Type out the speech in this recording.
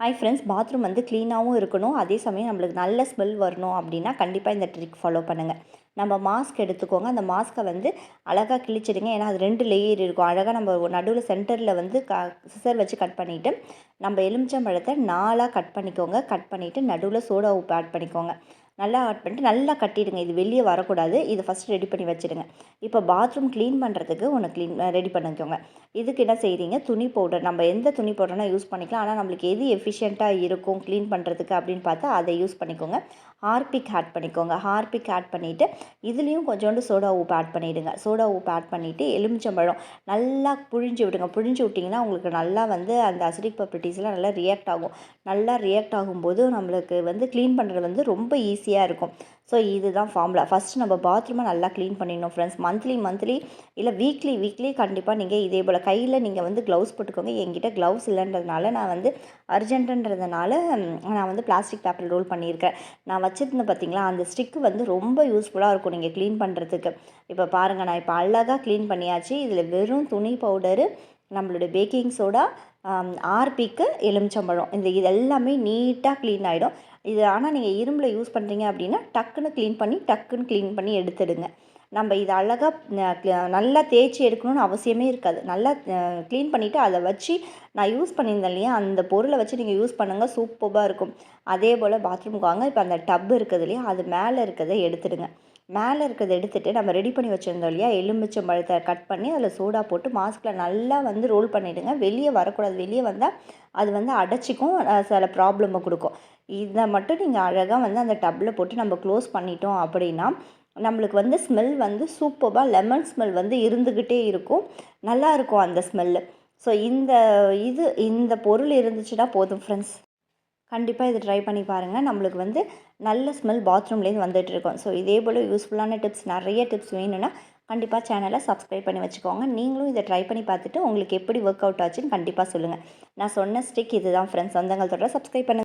Hi friends bathroom வந்து க்ளீனாகவும் இருக்கணும். அதே சமயம் நம்மளுக்கு நல்ல ஸ்மெல் வரணும் அப்படின்னா கண்டிப்பாக இந்த ட்ரிக் ஃபாலோ பண்ணுங்கள் நம்ம மாஸ்க் எடுத்துக்கோங்க. அந்த மாஸ்க்கை வந்து அழகாக கிழிச்சிடுங்க. ஏன்னா அது ரெண்டு லேயர் இருக்கும். அழகாக நம்ம நடுவில் சென்டரில் வந்து க சிசர் வச்சு கட் பண்ணிவிட்டு நம்ம எலுமிச்சம்பழத்தை நாலாக கட் பண்ணிக்கோங்க. கட் பண்ணிவிட்டு நடுவில் சோடா உப்பு ஆட் பண்ணிக்கோங்க. நல்லா ஆட் பண்ணிட்டு நல்லா கட்டிடுங்க. இது வெளியே வரக்கூடாது. இதை ஃபஸ்ட் ரெடி பண்ணி வச்சுடுங்க. இப்போ பாத்ரூம் க்ளீன் பண்ணுறதுக்கு ஒன்று க்ளீன் ரெடி பண்ணிக்கோங்க. இதுக்கு என்ன செய்கிறீங்க துணி பவுடர் நம்ம எந்த துணி பவுடர்னா யூஸ் பண்ணிக்கலாம். ஆனால் நம்மளுக்கு எது எஃபிஷியண்ட்டாக இருக்கும் க்ளீன் பண்ணுறதுக்கு அப்படின்னு பார்த்தா அதை யூஸ் பண்ணிக்கோங்க. ஹார்பிக் ஆட் பண்ணிக்கோங்க. ஹார்பிக் ஆட் பண்ணிவிட்டு இதுலேயும் கொஞ்சோண்டு சோடா உப்பு ஆட் பண்ணிவிடுங்க சோடா உப்பு ஆட் பண்ணிவிட்டு எலுமிச்சம்பழம் நல்லா புழிஞ்சு விடுங்க. புழிஞ்சு விட்டிங்கன்னா உங்களுக்கு நல்லா வந்து அந்த அசிடிக் ப்ராப்பர்ட்டிஸ்லாம் நல்லா ரியாக்ட் ஆகும். நல்லா ரியாக்ட் ஆகும்போது நம்மளுக்கு வந்து க்ளீன் பண்ணுறது வந்து ரொம்ப ஈஸியாக இருக்கும். ஸோ இதுதான் ஃபார்முலா ஃபஸ்ட்டு நம்ம பாத்ரூமை நல்லா க்ளீன் பண்ணிடணும் ஃப்ரெண்ட்ஸ் மந்த்லி மந்த்லி இல்லை வீக்லி வீக்லி கண்டிப்பாக நீங்கள் இதே போல் கையில் நீங்கள் வந்து க்ளவுஸ் போட்டுக்கோங்க. என்கிட்ட க்ளவுஸ் இல்லைன்றதுனால நான் வந்து அர்ஜென்ட்டுன்றதுனால நான் வந்து பிளாஸ்டிக் பேப்பர் ரோல் பண்ணியிருக்கேன் நான் வச்சுருந்தேன் பார்த்தீங்களா அந்த ஸ்டிக்கு வந்து ரொம்ப யூஸ்ஃபுல்லாக இருக்கும் நீங்கள் க்ளீன் பண்ணுறதுக்கு இப்போ பாருங்கள் நான் இப்போ அழகாக க்ளீன் பண்ணியாச்சு. இதில் வெறும் துணி பவுடரு நம்மளுடைய பேக்கிங் சோடா ஆர்பிக்கு எலுமிச்சம்பழம். இந்த இது எல்லாமே நீட்டாக க்ளீன் ஆகிடும் இது ஆனால் நீங்கள் இரும்பில் யூஸ் பண்ணுறீங்க அப்படின்னா டக்குன்னு க்ளீன் பண்ணி டக்குன்னு க்ளீன் பண்ணி எடுத்துடுங்க. நம்ம இதை அழகாக நல்லா தேய்ச்சி எடுக்கணும்னு அவசியமே இருக்காது. நல்லா க்ளீன் பண்ணிவிட்டு அதை வச்சு நான் யூஸ் பண்ணியிருந்தேன் இல்லையா? அந்த பொருளை வச்சு நீங்கள் யூஸ் பண்ணுங்கள் சூப்பராக இருக்கும். அதே போல் பாத்ரூமுக்கு வாங்க. இப்போ அந்த டப் இருக்குது இல்லையா? அது மேலே இருக்கிறத எடுத்துடுங்க. மேலே இருக்கிறத எடுத்துகிட்டு நம்ம ரெடி பண்ணி வச்சுருந்தோம் இல்லையா? எலுமிச்சம் பழத்தை கட் பண்ணி அதில் சோடா போட்டு மாஸ்கில் நல்லா வந்து ரோல் பண்ணிவிடுங்க வெளியே வரக்கூடாது. வெளியே வந்தால் அது வந்து அடைச்சிக்கும். சில ப்ராப்ளமை கொடுக்கும். இதை மட்டும் நீங்கள் அழகாக வந்து அந்த டப்பில் போட்டு நம்ம க்ளோஸ் பண்ணிட்டோம் அப்படின்னா நம்மளுக்கு வந்து ஸ்மெல் வந்து சூப்பராக லெமன் ஸ்மெல் வந்து இருந்துக்கிட்டே இருக்கும். நல்லா இருக்கும் அந்த ஸ்மெல்லு ஸோ இந்த இது இந்த பொருள் இருந்துச்சுன்னா போதும் ஃப்ரெண்ட்ஸ் கண்டிப்பாக இது ட்ரை பண்ணி பாருங்கள் நம்மளுக்கு வந்து நல்ல ஸ்மெல் பாத்ரூம்லேருந்து வந்துட்டு இருக்கும். ஸோ இதே போல் யூஸ்ஃபுல்லான டிப்ஸ் நிறைய டிப்ஸ் வேணும்னா கண்டிப்பாக சேனலை சப்ஸ்கிரைப் பண்ணி வச்சுக்கோங்க. நீங்களும் இதை ட்ரை பண்ணி பார்த்துட்டு உங்களுக்கு எப்படி ஒர்க் அவுட் ஆச்சுன்னு கண்டிப்பாக சொல்லுங்கள் நான் சொன்ன ஸ்டிக் இது தான் ஃப்ரெண்ட்ஸ் சொந்தங்கள் தொடர சப்ஸ்கிரைப் பண்ணுங்கள்